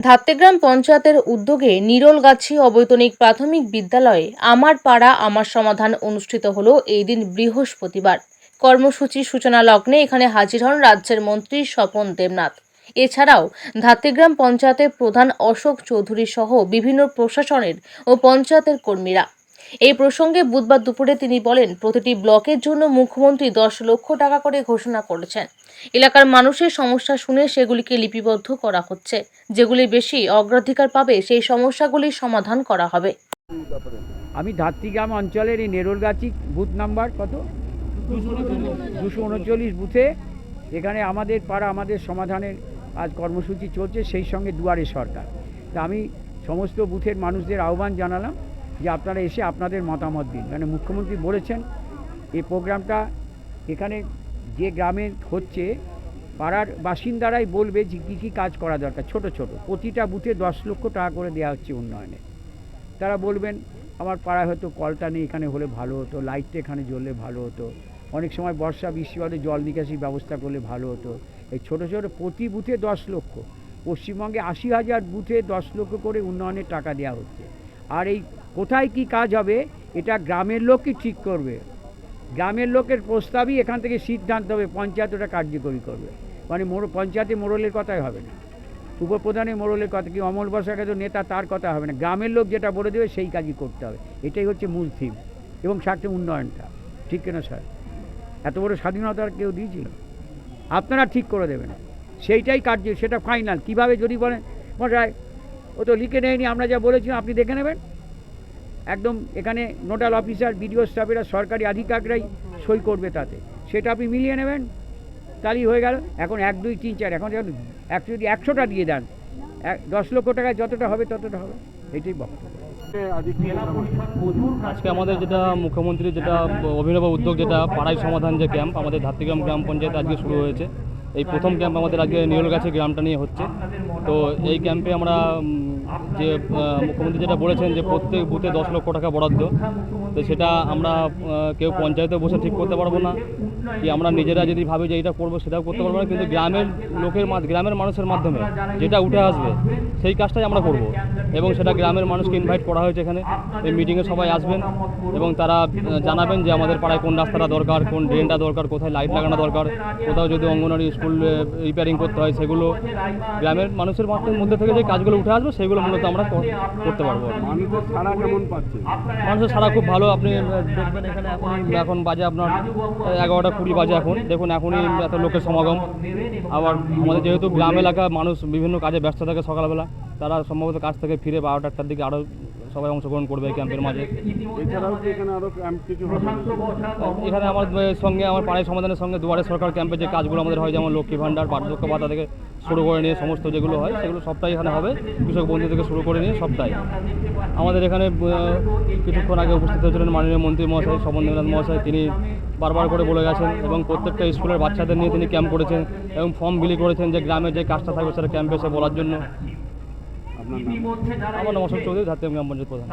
ধাত্তেগ্রাম পঞ্চায়েতের উদ্যোগে নিরলগাছি অবৈতনিক প্রাথমিক বিদ্যালয়ে আমার পাড়া, আমার সমাধান অনুষ্ঠিত হল এই দিন বৃহস্পতিবার। কর্মসূচির সূচনা লগ্নে এখানে হাজির হন রাজ্যের মন্ত্রী স্বপন দেবনাথ। এছাড়াও ধাত্তেগ্রাম পঞ্চায়েতের প্রধান অশোক চৌধুরী সহ বিভিন্ন প্রশাসনের ও পঞ্চায়েতের কর্মীরা। এই প্রসঙ্গে বুধবার দুপুরে তিনি বলেন, প্রতিটি ব্লকের জন্য মুখ্যমন্ত্রী দশ লক্ষ টাকা করে ঘোষণা করেছেন। এলাকার মানুষের সমস্যা শুনে সেগুলিকে লিপিবদ্ধ করা হচ্ছে। যেগুলি বেশি অগ্রাধিকার পাবে, সেই সমস্যাগুলির সমাধান করা হবে। আমি ধাত্রীগ্রাম অঞ্চলের এই নেরোলগাছি বুথ নাম্বার কত? দুশো উনচল্লিশ বুথে। এখানে আমাদের পাড়া, আমাদের সমাধানের আজ কর্মসূচি চলছে, সেই সঙ্গে দুয়ারে সরকার। তা আমি সমস্ত বুথের মানুষদের আহ্বান জানালাম। যে আপনারা এসে আপনাদের মতামত দিন। মানে মুখ্যমন্ত্রী বলেছেন, এই প্রোগ্রামটা এখানে যে গ্রামে হচ্ছে, পাড়ার বাসিন্দারাই বলবে যে কী কী কাজ করা দরকার, ছোট ছোট। প্রতিটা বুথে দশ লক্ষ টাকা করে দেওয়া হচ্ছে উন্নয়নে। তারা বলবেন, আমার পাড়ায় হয়তো কলটা নেই, এখানে হলে ভালো হতো, লাইটটা এখানে জ্বললে ভালো হতো। অনেক সময় বর্ষা, বৃষ্টি হলে জল নিকাশি ব্যবস্থা করলে ভালো হতো। এই ছোটো ছোটো প্রতি বুথে দশ লক্ষ। পশ্চিমবঙ্গে আশি হাজার বুথে দশ লক্ষ করে উন্নয়নের টাকা দেওয়া হচ্ছে। আর এই কোথায় কি কাজ হবে, এটা গ্রামের লোকই ঠিক করবে। গ্রামের লোকের প্রস্তাবই এখান থেকে সিদ্ধান্ত হবে পঞ্চায়েত ওটা কার্যকরী করবে। মানে মোড় পঞ্চায়েতে মোড়লের কথাই হবে না। উপপ্রধানের মোড়লের কথা কি, অমল বসাকে তো নেতা তার কথা হবে না। গ্রামের লোক যেটা বলে দেবে, সেই কাজই করতে হবে। এটাই হচ্ছে মূল থিম এবং সাথে উন্নয়নটা। ঠিক কিনা, স্যার? এত বড় স্বাধীনতা কেউ দিয়েছিল? আপনারা ঠিক করে দেবেন। সেইটাই কার্য, সেটা ফাইনাল কীভাবে যদি বলেন মশাই ও তো লিখে নেয়নি, আমরা যা বলেছি আপনি দেখে নেবেন। একদম এখানে নোডাল অফিসার, বিডিও স্টাফেরা, সরকারি আধিকারিকরাই সই করবে তাতে। সেটা আপনি মিলিয়ে নেবেন তাহলেই হয়ে গেল। এখন এক, দুই, তিন, চার, এখন যখন একশো যদি একশোটা দিয়ে দেন, এক, দশ লক্ষ টাকায় যতটা হবে ততটা হবে। এটাই বক্তব্য। আজকে আমাদের যেটা মুখ্যমন্ত্রী যেটা অভিনব উদ্যোগ, যেটা পাড়াই সমাধান যে ক্যাম্প, আমাদের ধাত্রীগ্রাম গ্রাম পঞ্চায়েত আজকে শুরু হয়েছে। এই প্রথম ক্যাম্প আমাদের আজকে নিয়লগাছি গ্রামটা নিয়ে হচ্ছে। তো এই ক্যাম্পে আমরা যে মুখ্যমন্ত্রী যেটা বলেছেন যে প্রত্যেক বুথে দশ লক্ষ টাকা বরাদ্দ। তো সেটা আমরা কেউ পঞ্চায়েতে বসে ঠিক করতে পারব না। কি আমরা নিজেরা যদি ভাবি যে এটা করব সেটাও করতে পারব না। কিন্তু গ্রামের লোকের গ্রামের মানুষের মাধ্যমে যেটা উঠে আসবে সেই কাজটাই আমরা করব। এবং সেটা গ্রামের মানুষকে ইনভাইট করা হয়েছে এখানে। এই মিটিংয়ে সবাই আসবেন এবং তারা জানাবেন যে আমাদের পাড়ায় কোন রাস্তাটা দরকার কোন ড্রেনটা দরকার কোথায় লাইট লাগানো দরকার কোথাও যদি অঙ্গনওয়াড়ি স্কুল রিপেয়ারিং করতে হয় সেগুলো। গ্রামের মানুষের মধ্যে থেকে যে কাজগুলো উঠে আসবে সেগুলো মূলত আমরা করতে পারব। মানুষের সারা খুব ভালো আপনি দেখবেন এখানে এখন এখন বাজে আপনার এগারোটা কুড়ি বাজে এখন। দেখুন, এখনই এত লোকের সমাগম। আবার আমাদের যেহেতু গ্রাম এলাকা মানুষ বিভিন্ন কাজে ব্যস্ত থাকে সকালবেলা, তারা সম্ভবত কাজ থেকে ফিরে বারোটা একটার দিকে আরও সবাই অংশগ্রহণ করবে এই ক্যাম্পের মাঝে। এছাড়াও এখানে আরও ক্যাম্প কিছু এখানে আমার সঙ্গে আমার পাড়ায় সমাধানের সঙ্গে দুয়ারে সরকার ক্যাম্পে যে কাজগুলো আমাদের হয় যেমন লক্ষ্মী ভাণ্ডার বার্ধক্য ভাতা থেকে শুরু করে নিয়ে সমস্ত যেগুলো হয় সেগুলো সবটাই এখানে হবে। কৃষক বন্ধু থেকে শুরু করে নিয়ে সবটাই। আমাদের এখানে কিছুক্ষণ আগে উপস্থিত হয়েছিলেন মাননীয় মন্ত্রী মহাশয় সমন্বয়নাথ মহাশয়। তিনি বারবার করে বলে গেছেন এবং প্রত্যেকটা স্কুলের বাচ্চাদের নিয়ে তিনি ক্যাম্প করেছেন এবং ফর্ম বিলি করেছেন যে গ্রামে যে কাজটা থাকবে সেটা ক্যাম্পে এসে বলার জন্য। আপনার নাম। আমার নমস্কার চৌধুরী ধাত্রী গ্রাম পঞ্চায়েত প্রধান।